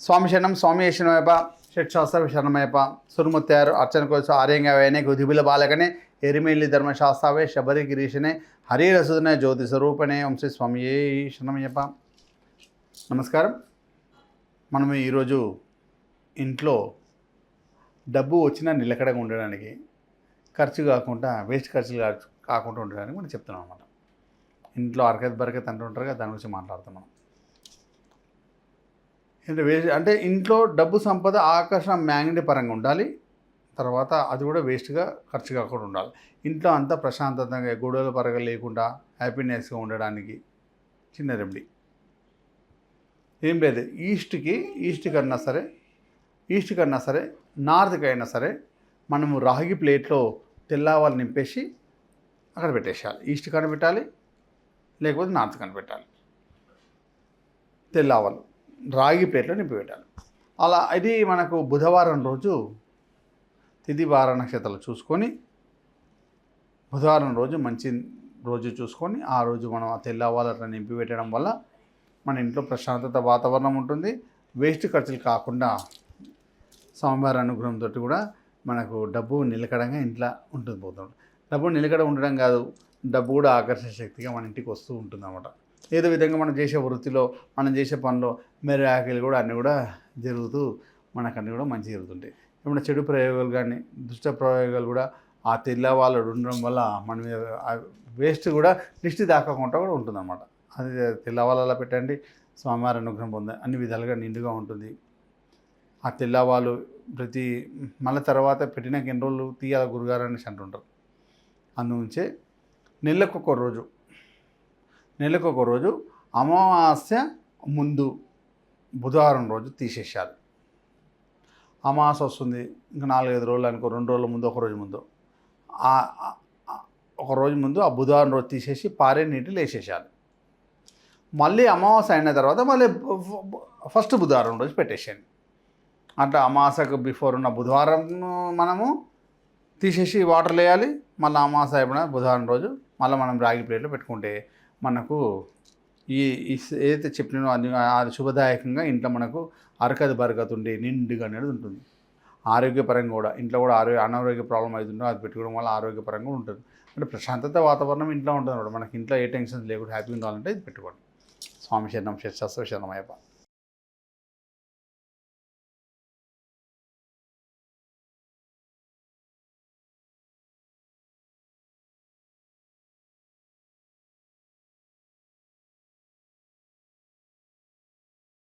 స్వామి శరణం స్వామి శరణమయ్యప్ప షట్శాస్త్ర శరణమయ్యప్ప సురుముత్తారు అర్చన కోసం ఆర్యంగవేనే కుదిబిల బాలకనే ఎరిమేలి ధర్మశాస్త్రావే శబరి గిరీశనే హరిరసుదనే జ్యోతి స్వరూపనే వంశీ స్వామియే శరణమయ్యప్ప. నమస్కారం. మనం ఈరోజు ఇంట్లో డబ్బు వచ్చినా నిలకడగా ఉండడానికి ఖర్చు కాకుండా వేస్ట్ ఖర్చులు కా- కాకుండా ఉండడానికి మనం చెప్తున్నాం అన్నమాట. ఇంట్లో అరకత్ బరకత్ అంటుంటారు కదా దాని గురించి మాట్లాడుతున్నాం. అంటే వేస్ట్ అంటే ఇంట్లో డబ్బు సంపద ఆకర్షణ మ్యాగ్నెట్ పరంగా ఉండాలి. తర్వాత అది కూడా వేస్ట్గా ఖర్చు కాకుండా ఉండాలి. ఇంట్లో అంతా ప్రశాంతంగా గొడవల పరంగా లేకుండా హ్యాపీనెస్గా ఉండడానికి చిన్న రెమెడీ. ఏం లేదు. ఈస్ట్కి ఈస్ట్ కన్నా సరే ఈస్ట్ కన్నా సరే నార్త్కి అయినా సరే మనము రాగి ప్లేట్లో తెల్లవాళ్ళు నింపేసి అక్కడ పెట్టేసేయాలి. ఈస్ట్ కనిపెట్టాలి లేకపోతే నార్త్ కనిపెట్టాలి. తెల్లవాళ్ళు రాగి ప్లేట్లో నింపి అలా ఇది మనకు బుధవారం రోజు తిథివార నక్షత్రాలు చూసుకొని బుధవారం రోజు మంచి రోజు చూసుకొని ఆ రోజు మనం ఆ తెల్లవాళ్ళ నింపి పెట్టడం వల్ల మన ఇంట్లో ప్రశాంతత వాతావరణం ఉంటుంది. వేస్ట్ ఖర్చులు కాకుండా స్వామివారి అనుగ్రహంతో కూడా మనకు డబ్బు నిలకడంగా ఇంట్లో ఉంటుంది పోతుంది డబ్బు నిలకడ ఉండడం కాదు డబ్బు కూడా ఆకర్షణ శక్తిగా మన ఇంటికి వస్తూ ఉంటుంది అన్నమాట. ఏదో విధంగా మనం చేసే వృత్తిలో మనం చేసే పనిలో మెరు ఆకలి కూడా అన్నీ కూడా జరుగుతూ మనకన్నీ కూడా మంచి జరుగుతుంటాయి. ఏమైనా చెడు ప్రయోగాలు కానీ దుష్ట ప్రయోగాలు కూడా ఆ తెల్లవాళ్ళు ఉండడం వల్ల మన మీద వేస్ట్ కూడా దిష్టి దాకకుండా కూడా ఉంటుందన్నమాట. అది తెల్లవాళ్ళలా పెట్టండి స్వామివారి అనుగ్రహం పొంద అన్ని విధాలుగా నిండుగా ఉంటుంది. ఆ తెల్లవాళ్ళు ప్రతి మళ్ళీ తర్వాత పెట్టినాక ఎన్ని రోజులు తీయాల గురుగారు అనేసి అంటుంటారు. అందుంచే నెలకు ఒక రోజు నెలకు ఒక రోజు అమావాస్య ముందు బుధవారం రోజు తీసేసేయాలి అమావాస్య వస్తుంది ఇంకా నాలుగైదు రోజులు అనుకో రెండు రోజుల ముందు ఒక రోజు ముందు. ఒక రోజు ముందు ఆ బుధవారం రోజు తీసేసి పారే నీటిలో వేసేసేయాలి మళ్ళీ అమావాస్య అయిన తర్వాత మళ్ళీ ఫస్ట్ బుధవారం రోజు పెట్టేసేయండి అంటే అమావాస్యకు బిఫోర్ ఉన్న బుధవారం మనము తీసేసి వాటర్ వేయాలి మళ్ళీ అమావాస్య అయిపోయిన బుధవారం రోజు మళ్ళీ మనం రాగి ప్లేట్లో పెట్టుకుంటే మనకు ఈ ఏదైతే చెప్పినానో అది అది శుభదాయకంగా ఇంట్లో మనకు అరకది బరకత ఉండి నిండుగా అనేది ఉంటుంది. ఆరోగ్యపరంగా కూడా ఇంట్లో కూడా ఆరోగ్య అనారోగ్య ప్రాబ్లం అవుతుందో అది పెట్టుకోవడం వల్ల ఆరోగ్యపరంగా ఉంటుంది. అంటే ప్రశాంతత వాతావరణం ఇంట్లో ఉంటుంది అన్నమాట. మనకి ఇంట్లో ఏ టెన్షన్స్ లేకుండా హ్యాపీగా ఉండాలంటే ఇది పెట్టుకోండి. స్వామి శరణం శరణం శరణమయ్యప్ప.